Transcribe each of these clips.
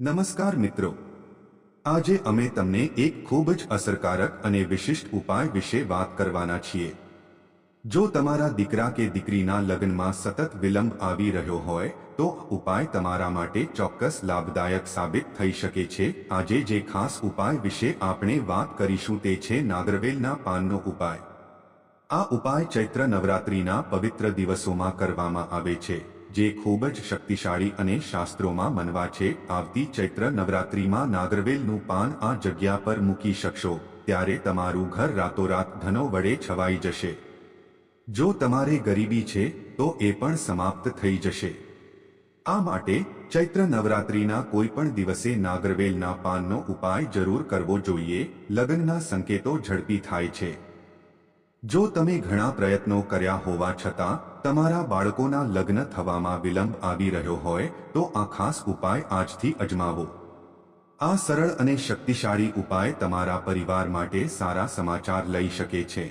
નમસ્કાર મિત્રો. આજે અમે તમને એક ખૂબ જ અસરકારક અને વિશિષ્ટ ઉપાય વિશે વાત કરવાના છીએ. જો તમારા દીકરા કે દીકરીના લગ્નમાં સતત વિલંબ આવી રહ્યો હોય, તો ઉપાય તમારા માટે ચોક્કસ લાભદાયક સાબિત થઈ શકે છે. આજે જે ખાસ ઉપાય વિશે આપણે વાત કરીશું તે છે નાગરવેલના પાનનો ઉપાય. આ ઉપાય ચૈત્ર નવરાત્રિના પવિત્ર દિવસોમાં કરવામાં આવે છે. જે ખૂબ જ શક્તિશાળી અને શાસ્ત્રોમાં મનવા છે, આવતી ચૈત્ર નવરાત્રિમાં નાગરવેલનું પાન આ જગ્યા પર મૂકી શકશો, ત્યારે તમારું ઘર રાતોરાત ધનો વડે છવાઈ જશે. જો તમારે ગરીબી છે, તો એ પણ સમાપ્ત થઈ જશે. આ માટે ચૈત્ર નવરાત્રિના કોઈ પણ દિવસે નાગરવેલના પાનનો ઉપાય જરૂર કરવો જોઈએ, લગ્નના સંકેતો ઝડપી થાય છે. જો તમે ઘણા પ્રયત્નો કર્યા હોવા છતાં તમારા બાળકોના લગ્ન થવામાં વિલંબ આવી રહ્યો હોય, તો આ ખાસ ઉપાય આજથી અજમાવો. આ સરળ અને શક્તિશાળી ઉપાય તમારા પરિવાર માટે સારા સમાચાર લઈ શકે છે.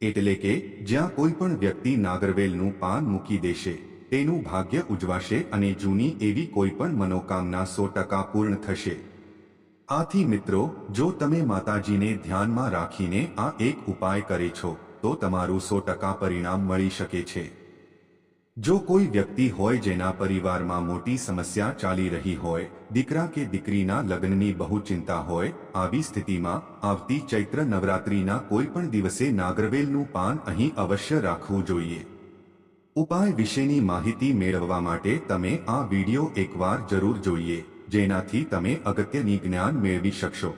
એટલે કે, જ્યાં કોઈ પણ વ્યક્તિ નાગરવેલનું પાન મૂકી દેશે, તેનું ભાગ્ય ઉજવાશે અને જૂની એવી કોઈ પણ મનોકામના સો ટકા પૂર્ણ થશે. આથી મિત્રો, જો તમે માતાજીને ધ્યાનમાં રાખીને આ એક ઉપાય કરે છો, તો તમારું સો ટકા પરિણામ મળી શકે છે. જો કોઈ વ્યક્તિ હોય જેના પરિવારમાં મોટી સમસ્યા ચાલી રહી હોય, દીકરા કે દીકરીના લગ્નની બહુ ચિંતા હોય, આવી સ્થિતિમાં આવતી ચૈત્ર નવરાત્રિના કોઈ પણ દિવસે નાગરવેલનું પાન અહીં અવશ્ય રાખવું જોઈએ. ઉપાય વિશેની માહિતી મેળવવા માટે તમે આ વિડિયો એકવાર જરૂર જોઈએ. જેનાથી તમે અગત્યની જ્ઞાન મેળવી શકશો.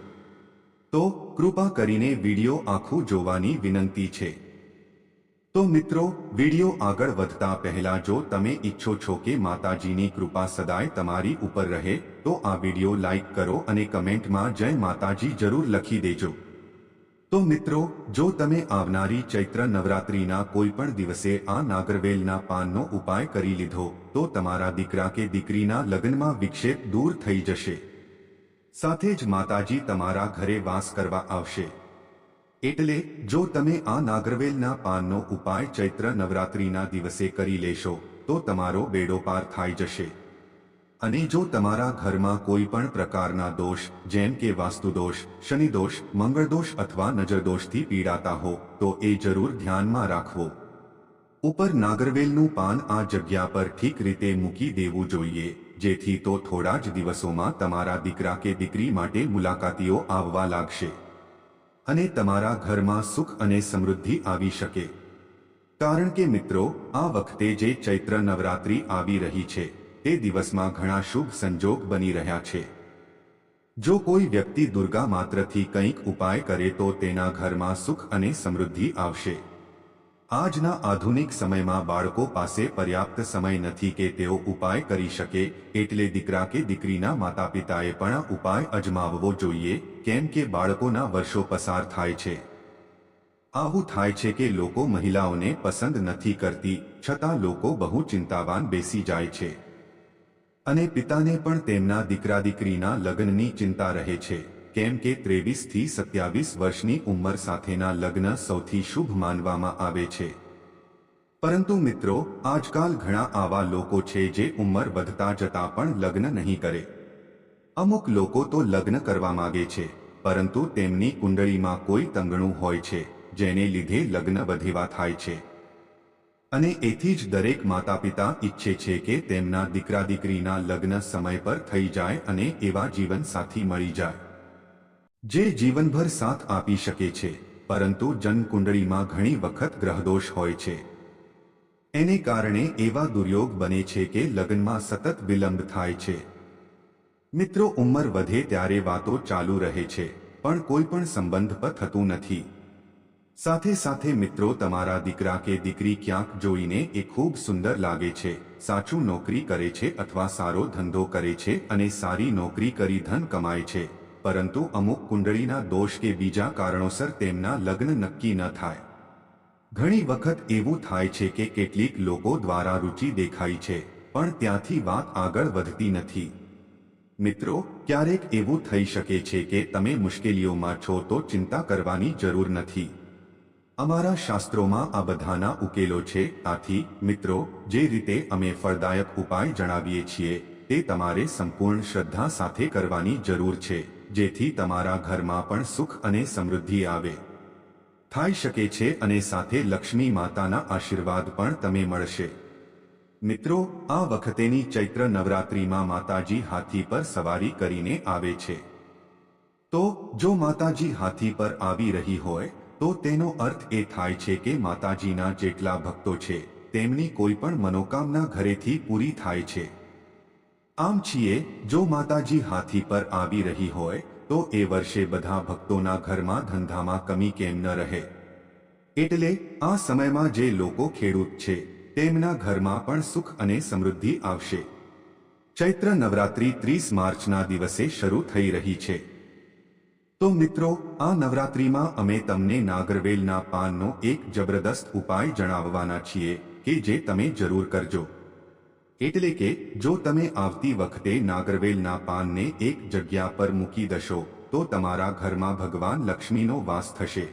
તો, કૃપા કરીને વિડિયો આખું જોવાની વિનંતી છે. તો મિત્રો, વિડિયો આગળ વધતા પહેલા જો તમે ઈચ્છો છો કે માતાજીની કૃપા સદાય તમારી ઉપર રહે, તો આ વિડિયો લાઈક કરો અને કમેન્ટમાં જય માતાજી જરૂર લખી દેજો. તો મિત્રો, જો તમે આવનારી ચૈત્ર નવરાત્રિના કોઈ પણ દિવસે આ નાગરવેલના પાનનો ઉપાય કરી લીધો, તો તમારા દીકરા કે દીકરીના લગ્નમાં વિક્ષેપ દૂર થઈ જશે. સાથે જ માતાજી તમારા ઘરે વાસ કરવા આવશે. એટલે, જો તમે આ નાગરવેલના પાનનો ઉપાય ચૈત્ર નવરાત્રિના દિવસે કરી લેશો, તો તમારો બેડો પાર થઈ જશે. અને જો તમારા ઘરમાં કોઈ પણ પ્રકારના દોષ, જેમ કે વાસ્તુદોષ, શનિદોષ, મંગળદોષ અથવા નજરદોષથી પીડાતા હો, તો એ જરૂર ધ્યાનમાં રાખવો. ઉપર નાગરવેલનું પાન આ જગ્યા પર ઠીક રીતે મૂકી દેવું જોઈએ, જેથી તો થોડા જ દિવસોમાં તમારા દીકરા કે દીકરી માટે મુલાકાતીઓ આવવા લાગશે. અને તમારા ઘરમાં સુખ અને સમૃદ્ધિ આવી શકે. કારણ કે મિત્રો, આ વખતે જે ચૈત્ર નવરાત્રિ આવી રહી છે તે દિવસમાં ઘણા શુભ સંજોગ બની રહ્યા છે. જો કોઈ વ્યક્તિ દુર્ગા માત્રથી કંઈક ઉપાય કરે તો તેના ઘરમાં સુખ અને સમૃદ્ધિ આવશે. આજના આધુનિક સમયમાં બાળકો પાસે પર્યાપ્ત સમય નથી કે તેઓ ઉપાય કરી શકે, એટલે દીકરા કે દીકરીના માતા પિતાએ પણ ઉપાય અજમાવવો જોઈએ, કેમ કે બાળકોના વર્ષો પસાર થાય છે. આવું થાય છે કે લોકો મહિલાઓને પસંદ નથી કરતી, છતાં લોકો બહુ ચિંતાવાન બેસી જાય છે. અને પિતાને પણ તેમના દીકરા દીકરીના લગ્નની ચિંતા રહે છે, કેમ કે ત્રેવીસથી સત્યાવીસ વર્ષની ઉંમર સાથેના લગ્ન સૌથી શુભ માનવામાં આવે છે. પરંતુ મિત્રો, આજકાલ ઘણા આવા લોકો છે જે ઉંમર વધતા જતા પણ લગ્ન નહીં કરે. અમુક લોકો તો લગ્ન કરવા માગે છે, પરંતુ તેમની કુંડળીમાં કોઈ તંગણું હોય છે, જેને લીધે લગ્ન વધેવા થાય છે. અને એથી જ દરેક માતા પિતા ઈચ્છે છે કે તેમના દીકરા દીકરીના લગ્ન સમય પર થઈ જાય અને એવા જીવન સાથી મળી જાય. જે જીવનભર સાથ આપી શકે છે, પરંતુ જન્મકુંડળીમાં ઘણી વખત ગ્રહદોષ હોય છે. એને કારણે એવા દુર્યોગ બને છે કે લગ્નમાં સતત વિલંબ થાય છે. મિત્રો, ઉંમર વધે ત્યારે વાતો ચાલુ રહે છે, પણ કોઈ પણ સંબંધ પર થતું નથી. સાથે સાથે મિત્રો, તમારા દીકરા કે દીકરી ક્યાંક જોઈને એ ખૂબ સુંદર લાગે છે, સાચું નોકરી કરે છે અથવા સારો ધંધો કરે છે અને સારી નોકરી કરી ધન કમાય છે, પરંતુ અમુક કુંડળીના દોષ કે બીજા કારણોસર તેમના લગ્ન નક્કી ન થાય. ઘણી વખત એવું થાય છે કે કેટલીક લોકો દ્વારા રુચિ દેખાય છે, પણ ત્યાંથી વાત આગળ વધતી નથી. મિત્રો, ક્યારેક એવું થઈ શકે છે કે તમે મુશ્કેલીઓમાં છો તો ચિંતા કરવાની જરૂર નથી. અમારા શાસ્ત્રોમાં આ બધાના ઉકેલો છે, આથી, મિત્રો, જે રીતે અમે ફળદાયક ઉપાય જણાવીએ છીએ, તે તમારે સંપૂર્ણ શ્રદ્ધા સાથે કરવાની જરૂર છે, જેથી તમારા ઘરમાં પણ સુખ અને સમૃદ્ધિ આવે. થઈ શકે છે અને સાથે લક્ષ્મી માતાના આશીર્વાદ પણ તમે મળશે. મિત્રો, આ વખતેની ચૈત્ર નવરાત્રિમાં માતાજી હાથી પર સવારી કરીને આવે છે. તો, જો માતાજી હાથી પર આવી રહી હોય તો તેનો અર્થ એ થાય છે કે માતાજીના જેટલા ભક્તો છે, તેમની કોઈ પણ મનોકામના ઘરેથી પૂરી થાય છે. આમ છીએ, જો માતાજી હાથી પર આવી રહી હોય, તો એ વર્ષે બધા ભક્તોના ઘરમાં ધંધામાં કમી કેમ ન રહે? એટલે, આ સમયમાં જે લોકો ખેડૂત છે, તેમના ઘરમાં પણ સુખ અને સમૃદ્ધિ આવશે. ચૈત્ર નવરાત્રી ત્રીસ માર્ચના દિવસે શરૂ થઈ રહી છે. તો મિત્રો, આ નવરાત્રીમાં અમે તમને નાગરવેલના પાનનો એક જબરદસ્ત ઉપાય જણાવવાના છીએ કે જે તમે જરૂર કરજો. એટલે કે, જો તમે આવતી વખતે નાગરવેલના પાનને એક જગ્યા પર મૂકી દશો, તો તમારા ઘરમાં ભગવાન લક્ષ્મીનો વાસ થશે.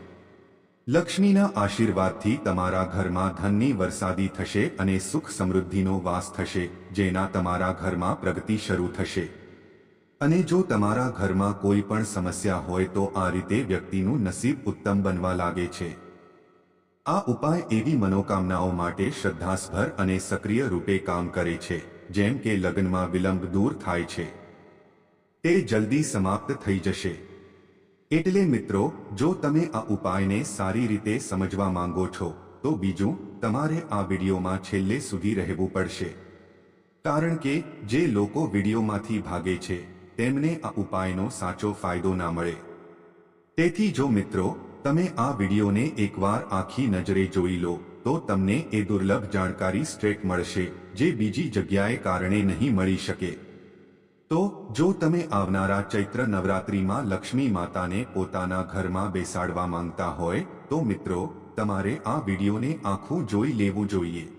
લક્ષ્મીના આશીર્વાદથી તમારા ઘરમાં ધનની વરસાદી થશે અને સુખ સમૃદ્ધિનો વાસ થશે, જેના તમારા ઘરમાં પ્રગતિ શરૂ થશે. અને જો તમારા ઘરમાં કોઈ પણ સમસ્યા હોય તો આ રીતે વ્યક્તિનું નસીબ ઉત્તમ બનવા લાગે છે. આ ઉપાય એવી મનોકામનાઓ માટે શ્રદ્ધાસભર અને સક્રિય રૂપે કામ કરે છે, જેમ કે લગ્નમાં વિલંબ દૂર થાય છે. તે જલ્દી સમાપ્ત થઈ જશે. એટલે મિત્રો, જો તમે આ ઉપાયને સારી રીતે સમજવા માંગો છો, તો બીજું, તમારે આ વિડીયોમાં છેલ્લે સુધી રહેવું પડશે. કારણ કે, જે લોકો વિડીયોમાંથી ભાગે છે તેમને આ ઉપાયનો સાચો ફાયદો ના મળે. તેથી જો મિત્રો, તમે આ વિડીયોને એકવાર આખી નજરે જોઈ લો, તો તમને એ દુર્લભ જાણકારી સ્ટ્રેટ મળશે, જે બીજી જગ્યાએ કારણે નહીં મળી શકે. તો, જો તમે આવનારા ચૈત્ર નવરાત્રિમાં લક્ષ્મી માતાને પોતાના ઘરમાં બેસાડવા માંગતા હોય, તો મિત્રો, તમારે આ વિડીયોને આખું જોઈ લેવું જોઈએ.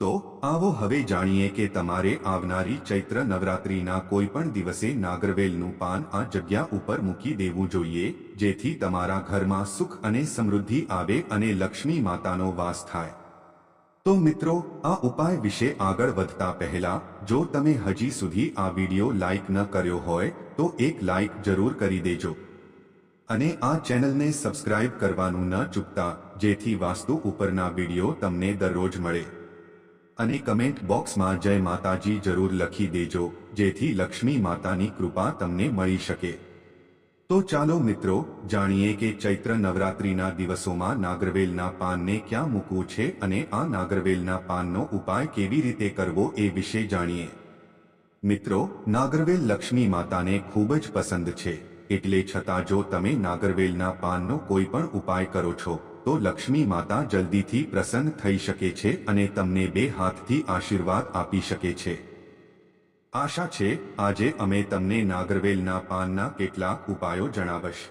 તો આવો હવે જાણીએ કે તમારે આવનારી ચૈત્ર નવરાત્રિના કોઈ પણ દિવસે નાગરવેલનું પાન આ જગ્યા ઉપર મૂકી દેવું જોઈએ, જેથી તમારા ઘરમાં સુખ અને સમૃદ્ધિ આવે અને લક્ષ્મી માતાનો વાસ થાય. તો મિત્રો, આ ઉપાય વિશે આગળ વધતા પહેલા, જો તમે હજી સુધી આ વીડિયો લાઇક ન કર્યો હોય, તો એક લાઇક જરૂર કરી દેજો. અને આ ચેનલને સબસ્ક્રાઇબ કરવાનું ન ચૂકતા, જેથી વાસ્તુ ઉપરના વીડિયો તમને દરરોજ મળે. અને કમેન્ટ બોક્સમાં જય માતાજી જરૂર લખી દેજો, જેથી લક્ષ્મી માતાની કૃપા તમને મળી શકે. તો ચાલો મિત્રો, જાણીએ કે ચૈત્ર નવરાત્રિના દિવસોમાં નાગરવેલના પાનને ક્યાં મૂકવું છે અને આ નાગરવેલના પાનનો ઉપાય કેવી રીતે કરવો એ વિશે જાણીએ. મિત્રો, નાગરવેલ લક્ષ્મી માતાને ખૂબ જ પસંદ છે, એટલે છતાં જો તમે નાગરવેલના પાનનો કોઈ પણ ઉપાય કરો છો તો લક્ષ્મી માતા જલ્દીથી પ્રસન્ન થઈ શકે છે અને તમને બે હાથથી આશીર્વાદ આપી શકે છે. આશા છે, આજે અમે તમને નાગરવેલના પાનના કેટલાક ઉપાયો જણાવશ.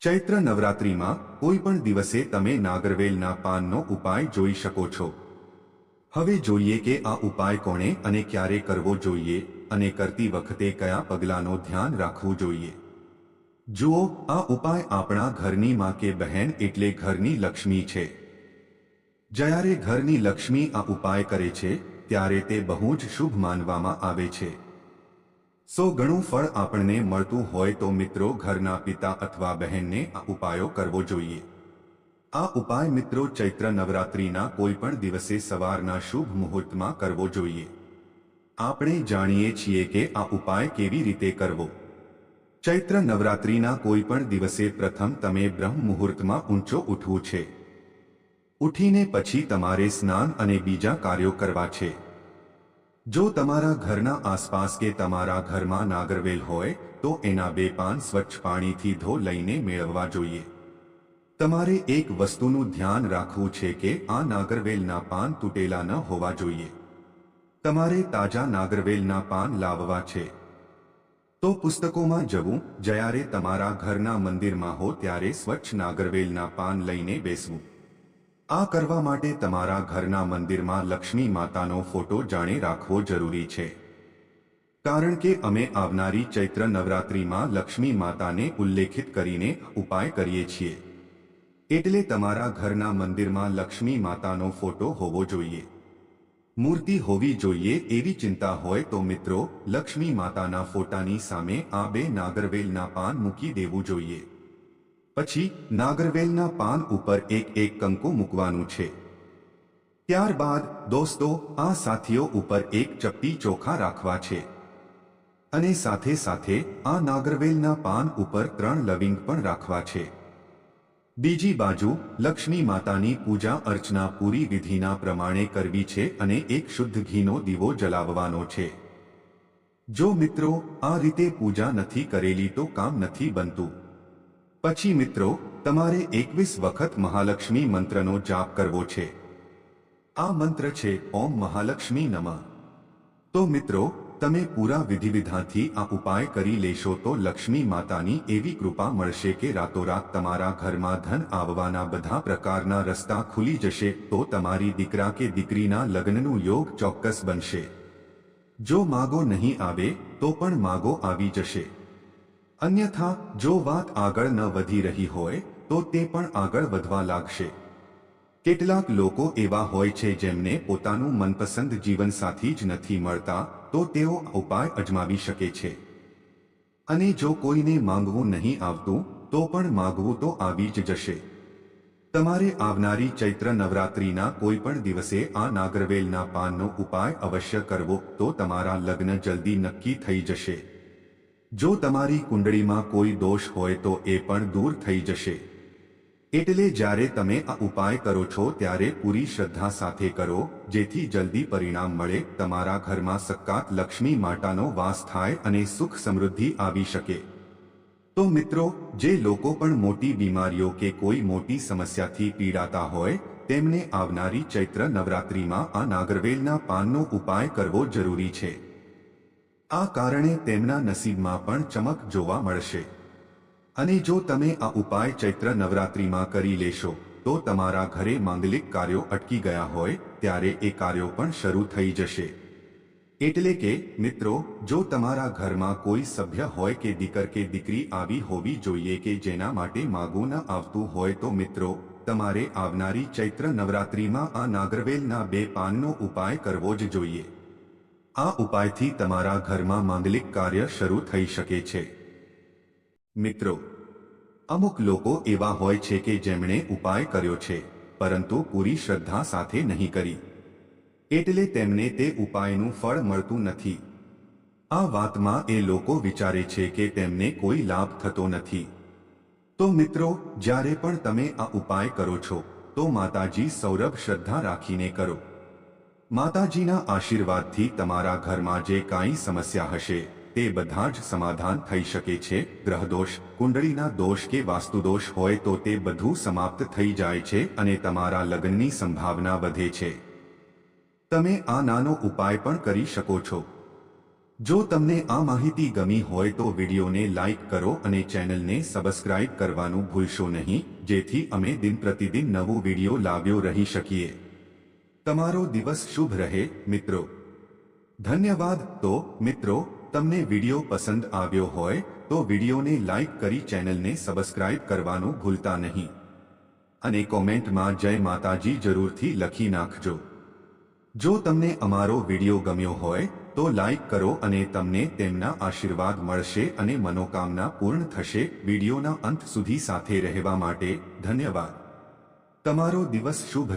ચૈત્ર નવરાત્રિમાં, કોઈ પણ દિવસે તમે નાગરવેલના પાનનો ઉપાય જોઈ શકો છો. હવે જોઈએ કે આ ઉપાય કોણે અને ક્યારે કરવો જોઈએ અને કરતી વખતે કયા પગલાંનો ધ્યાન રાખવું જોઈએ. જુઓ, આ ઉપાય આપણા ઘરની માં કે બહેન એટલે ઘરની લક્ષ્મી છે. જ્યારે ઘરની લક્ષ્મી આ ઉપાય કરે છે, ત્યારે તે બહુ જ શુભ માનવામાં આવે છે. સો ઘણું ફળ આપણને મળતું હોય તો મિત્રો ઘરના પિતા અથવા બહેનને આ ઉપાયો કરવો જોઈએ. આ ઉપાય મિત્રો ચૈત્ર નવરાત્રિના કોઈ પણ દિવસે સવારના શુભ મુહૂર્તમાં કરવો જોઈએ. આપણે જાણીએ છીએ કે આ ઉપાય કેવી રીતે કરવો. ચૈત્ર નવરાત્રિના કોઈ પણ દિવસે પ્રથમ તમે બ્રહ્મ મુહૂર્તમાં ઊંચો ઉઠવું છે. ઉઠીને પછી તમારે સ્નાન અને બીજા કાર્યો કરવા છે. જો તમારા ઘરના આસપાસ કે તમારા ઘરમાં નાગરવેલ હોય, તો એના બે પાન સ્વચ્છ પાણીથી ધો લઈને મેળવવા જોઈએ. તમારે એક વસ્તુનું ધ્યાન રાખવું છે કે આ નાગરવેલના પાન તૂટેલા ન હોવા જોઈએ. તમારે તાજા નાગરવેલના પાન લાવવા છે. તો પુસ્તકોમાં જવું, જ્યારે તમારા ઘરના મંદિરમાં હો ત્યારે સ્વચ્છ નાગરવેલના પાન લઈને બેસવું. આ કરવા માટે તમારા ઘરના મંદિરમાં લક્ષ્મી માતાનો ફોટો જાણે રાખવો જરૂરી છે. કારણ કે અમે આવનારી ચૈત્ર નવરાત્રિમાં લક્ષ્મી માતાને ઉલ્લેખિત કરીને ઉપાય કરીએ છીએ. એટલે તમારા ઘરના મંદિરમાં લક્ષ્મી માતાનો ફોટો હોવો જોઈએ. મૂર્તિ હોવી જોઈએ એવી ચિંતા હોય તો મિત્રો, લક્ષ્મી માતાના ફોટાની સામે આ બે નાગરવેલના પાન મૂકી દેવું જોઈએ. પછી, નાગરવેલના પાન ઉપર એક એક કંકુ મૂકવાનું છે. ત્યારબાદ, દોસ્તો, આ સાથીઓ ઉપર એક ચપટી ચોખા રાખવા છે. અને સાથે સાથે, આ નાગરવેલના પાન ઉપર ત્રણ લવિંગ પણ રાખવા છે. બીજી બાજુ, લક્ષ્મી માતાની પૂજા અર્ચના પૂરી વિધિના પ્રમાણે કરવી છે અને એક શુદ્ધ ઘીનો દીવો જલાવવાનો છે. જો મિત્રો, આ રીતે પૂજા નથી કરેલી તો કામ નથી બનતું. પછી મિત્રો, તમારે એકવીસ વખત મહાલક્ષ્મી મંત્રનો જાપ કરવો છે. આ મંત્ર છે, ઓમ મહાલક્ષ્મી નમઃ. તો મિત્રો તમે પૂરા વિધિવિધાથી આ ઉપાય કરી લેશો તો લક્ષ્મી માતાની એવી કૃપા મળશે કે રાતોરાત તમારા ઘરમાં ધન આવવાના બધા પ્રકારના રસ્તા ખુલી જશે તો તમારી દીકરા કે દીકરીના લગ્નનું યોગ ચોક્કસ બનશે. જો માગો નહીં આવે, તો પણ માગો આવી જશે. અન્યથા, જો વાત આગળ ન વધી રહી હોય, તો તે પણ આગળ વધવા લાગશે. કેટલાક લોકો એવા હોય છે જેમને પોતાનું મનપસંદ જીવનસાથી જ નથી મળતા તો તેઓ ઉપાય અજમાવી શકે છે. અને જો કોઈને માંગવું નહીં આવતું, તો પણ માગવું તો આવી જ જશે. તમારે આવનારી ચૈત્ર નવરાત્રિના કોઈ પણ દિવસે આ નાગરવેલના પાનનો ઉપાય અવશ્ય કરવો, તો તમારા લગ્ન જલ્દી નક્કી થઈ જશે. જો તમારી કુંડળીમાં કોઈ દોષ હોય તો એ પણ દૂર થઈ જશે. એટલે જ્યારે તમે આ ઉપાય કરો છો ત્યારે પૂરી શ્રદ્ધા સાથે કરો, જેથી જલ્દી પરિણામ મળે, તમારા ઘરમાં સક્કાત લક્ષ્મી માતાનો વાસ થાય અને સુખ સમૃદ્ધિ આવી શકે. તો મિત્રો, જે લોકો પણ મોટી બીમારીઓ કે કોઈ મોટી સમસ્યાથી પીડાતા હોય, તેમને આવનારી ચૈત્ર નવરાત્રિમાં આ નાગરવેલના પાનનો ઉપાય કરવો જરૂરી છે. આ કારણે તેમના નસીબમાં પણ ચમક જોવા મળશે. અને જો તમે આ ઉપાય ચૈત્ર નવરાત્રિમાં કરી લેશો, તો તમારા ઘરે માંગલિક કાર્યો અટકી ગયા હોય, ત્યારે એ કાર્યો પણ શરૂ થઈ જશે. એટલે કે, મિત્રો, જો તમારા ઘરમાં કોઈ સભ્ય હોય કે દીકર કે દીકરી આવી હોવી જોઈએ કે જેના માટે માગું ન આવતું હોય, તો મિત્રો, તમારે આવનારી ચૈત્ર નવરાત્રિમાં આ નાગરવેલના બે પાનનો ઉપાય કરવો જ જોઈએ. આ ઉપાયથી તમારા ઘરમાં માંગલિક કાર્ય શરૂ થઈ શકે છે. મિત્રો, અમુક લોકો એવા હોય છે કે જેમણે ઉપાય કર્યો છે, પરંતુ પૂરી શ્રદ્ધા સાથે નહીં કરી. એટલે તેમને તે ઉપાયનું ફળ મળતું નથી. આ વાતમાં એ લોકો વિચારે છે કે તેમને કોઈ લાભ થતો નથી. તો મિત્રો, જ્યારે પણ તમે આ ઉપાય કરો છો, તો માતાજી સૌરભ શ્રદ્ધા રાખીને કરો. માતાજીના આશીર્વાદથી તમારા ઘરમાં જે કાંઈ સમસ્યા હશે તે બધા જ સમાધાન થઈ શકે છે. ગ્રહદોષ, કુંડળીના દોષ કે વાસ્તુદોષ હોય તો તે બધું સમાપ્ત થઈ જાય છે અને તમારા લગ્નની સંભાવના વધે છે. તમે આ નાનો ઉપાય પણ કરી શકો છો. જો તમને આ માહિતી ગમી હોય તો વિડીયોને લાઇક કરો અને ચેનલને સબસ્ક્રાઇબ કરવાનું ભૂલશો નહીં, જેથી અમે દિન પ્રતિદિન નવો વીડિયો લાવ્યો રહી શકીએ. તમારો દિવસ શુભ રહે, મિત્રો. ધન્યવાદ, તો, મિત્રો. તમને વીડિયો પસંદ આવ્યો હોય તો વિડીયોને લાઇક કરી ચેનલને સબસ્ક્રાઇબ કરવાનું ભૂલતા નહીં. અને કોમેન્ટમાં જય માતાજી જરૂરથી લખી નાખજો. જો તમને અમારો વીડિયો ગમ્યો હોય તો લાઇક કરો અને તમને તેમના આશીર્વાદ મળશે અને મનોકામના પૂર્ણ થશે. વિડીયોના અંત સુધી સાથે રહેવા માટે ધન્યવાદ. તમારો દિવસ શુભ